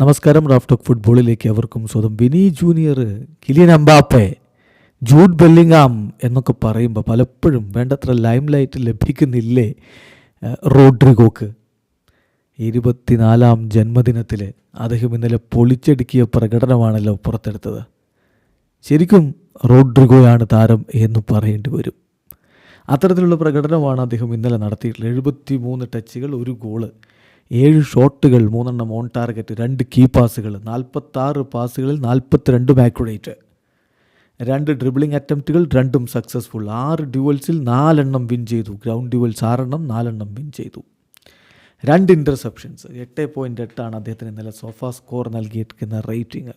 നമസ്കാരം റാഫ്റ്റോക്ക് ഫുട്ബോളിലേക്ക് അവർക്കും സ്വന്തം Vini Junior Kylian Mbappe Jude Bellingham എന്നൊക്കെ പറയുമ്പോൾ പലപ്പോഴും വേണ്ടത്ര ലൈം ലൈറ്റ് ലഭിക്കുന്നില്ലേ റോഡ്രിഗോക്ക്? ഇരുപത്തിനാലാം ജന്മദിനത്തിൽ അദ്ദേഹം ഇന്നലെ പൊളിച്ചടുക്കിയ പ്രകടനമാണല്ലോ പുറത്തെടുത്തത്. ശരിക്കും റോഡ്രിഗോയാണ് താരം എന്ന് പറയേണ്ടി വരും. അത്തരത്തിലുള്ള പ്രകടനമാണ് അദ്ദേഹം ഇന്നലെ നടത്തിയിട്ടുള്ളത്. എഴുപത്തി മൂന്ന് ടച്ചുകൾ ഒരു ഗോൾ. ഏഴ് ഷോട്ടുകൾ മൂന്നെണ്ണം ഓൺ ടാർഗറ്റ് രണ്ട് കീ പാസുകൾ നാൽപ്പത്താറ് പാസുകളിൽ നാൽപ്പത്തിരണ്ടും ആക്യുറേറ്റ് രണ്ട് ഡ്രിബിളിംഗ് അറ്റംപ്റ്റുകൾ രണ്ടും സക്സസ്ഫുൾ ആറ് ഡ്യുവൽസിൽ നാലെണ്ണം വിൻ ചെയ്തു. ഗ്രൗണ്ട് ഡ്യുവൽസ് ആറെണ്ണം നാലെണ്ണം വിൻ ചെയ്തു. രണ്ട് ഇന്റർസെപ്ഷൻസ് എട്ട് പോയിന്റ് എട്ടാണ് അദ്ദേഹത്തിന് ഇന്നലെ സോഫ സ്കോർ നൽകിയിരിക്കുന്ന റേറ്റിംഗ്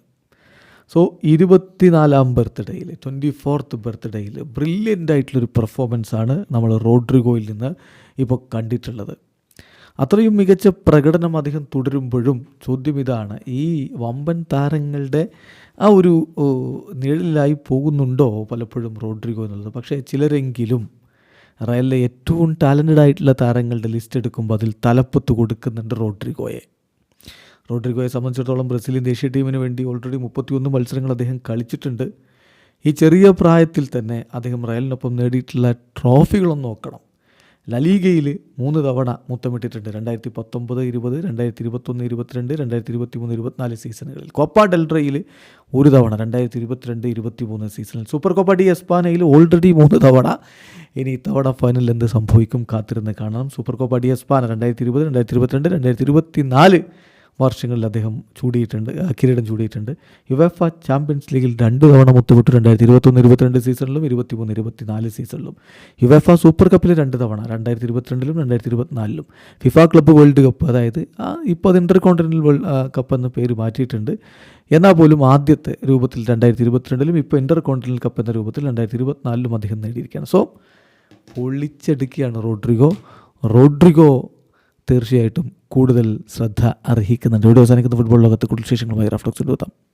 സോ ഇരുപത്തിനാലാം ബർത്ത്ഡേയിൽ ട്വന്റി ഫോർത്ത് ബർത്ത്ഡേയിൽ ബ്രില്യന്റ് ആയിട്ടുള്ളൊരു പെർഫോമൻസാണ് നമ്മൾ റോഡ്രിഗോയിൽ നിന്ന് ഇപ്പോൾ കണ്ടിട്ടുള്ളത്. അത്രയും മികച്ച പ്രകടനം അദ്ദേഹം തുടരുമ്പോഴും ചോദ്യം ഇതാണ് ഈ വമ്പൻ താരങ്ങളുടെ ആ ഒരു നിഴലിലായി പോകുന്നുണ്ടോ പലപ്പോഴും റോഡ്രിഗോ എന്നുള്ളത്? പക്ഷേ ചിലരെങ്കിലും റയലിലെ ഏറ്റവും ടാലന്റഡ് ആയിട്ടുള്ള താരങ്ങളുടെ ലിസ്റ്റ് എടുക്കുമ്പോൾ അതിൽ തലപ്പത്ത് കൊടുക്കുന്നുണ്ട് റോഡ്രിഗോയെ. റോഡ്രിഗോയെ സംബന്ധിച്ചിടത്തോളം ബ്രസീലിയൻ ദേശീയ ടീമിന് വേണ്ടി ഓൾറെഡി മുപ്പത്തിയൊന്ന് മത്സരങ്ങൾ അദ്ദേഹം കളിച്ചിട്ടുണ്ട്. ഈ ചെറിയ പ്രായത്തിൽ തന്നെ അദ്ദേഹം റയലിനൊപ്പം നേടിയിട്ടുള്ള ട്രോഫികളൊന്നും നോക്കണം. ലലീഗയിൽ മൂന്ന് തവണ മുത്തമിട്ടിട്ടുണ്ട്. രണ്ടായിരത്തി പത്തൊമ്പത് ഇരുപത് രണ്ടായിരത്തി ഇരുപത്തൊന്ന് ഇരുപത്തിരണ്ട് രണ്ടായിരത്തി ഇരുപത്തി മൂന്ന് ഇരുപത്തിനാല് സീസണുകളിൽ. കോപ്പ ഡെൽട്രയിൽ ഒരു തവണ രണ്ടായിരത്തി ഇരുപത്തിരണ്ട് ഇരുപത്തി മൂന്ന് സീസണിൽ. സൂപ്പർ കോപ്പ ഡി എസ്പാനയിൽ ഓൾറെഡി മൂന്ന് തവണ. ഇനി ഇത്തവണ ഫൈനലിൽ എന്ത് സംഭവിക്കും കാത്തിരുന്ന് കാണണം. സൂപ്പർ കോപ്പ ഡി എസ്പാന രണ്ടായിരത്തി ഇരുപത് രണ്ടായിരത്തി ഇരുപത്തിരണ്ട് രണ്ടായിരത്തി ഇരുപത്തി നാല് വർഷങ്ങളിൽ അദ്ദേഹം ചൂടിയിട്ടുണ്ട് കിരീടം ചൂടിയിട്ടുണ്ട്. യുവേഫ ചാമ്പ്യൻസ് ലീഗിൽ രണ്ട് തവണ മുത്തുവിട്ടു രണ്ടായിരത്തി ഇരുപത്തൊന്ന് ഇരുപത്തിരണ്ട് സീസണിലും ഇരുപത്തിമൂന്ന് ഇരുപത്തിനാല് സീസണിലും. യുവേഫ സൂപ്പർ കപ്പിൽ രണ്ട് തവണ രണ്ടായിരത്തി ഇരുപത്തിരണ്ടിലും രണ്ടായിരത്തി ഇരുപത്തിനാലിലും ഫിഫ ക്ലബ്ബ് വേൾഡ് കപ്പ് അതായത് ഇപ്പോൾ അത് ഇന്റർ കോണ്ടിനെന്റൽ വേൾഡ് കപ്പ് എന്ന പേര് മാറ്റിയിട്ടുണ്ട്. എന്നാൽ പോലും ആദ്യത്തെ രൂപത്തിൽ രണ്ടായിരത്തി ഇരുപത്തിരണ്ടിലും ഇപ്പോൾ ഇന്റർ കോണ്ടിനൽ കപ്പ് എന്ന രൂപത്തിൽ രണ്ടായിരത്തി ഇരുപത്തിനാലിലും അദ്ദേഹം നേടിയിരിക്കുകയാണ്. സോ പൊളിച്ചെടുക്കുകയാണ് റോഡ്രിഗോ. റോഡ്രിഗോ തീർച്ചയായിട്ടും കൂടുതൽ ശ്രദ്ധ അർഹിക്കുന്നുണ്ട്. ഇവിടെ അവസാനിക്കുന്ന ഫുട്ബോൾ ലോകത്തെ കൂടുതൽ വിശേഷങ്ങളുമായി റഫ്ലക്സ് എത്താം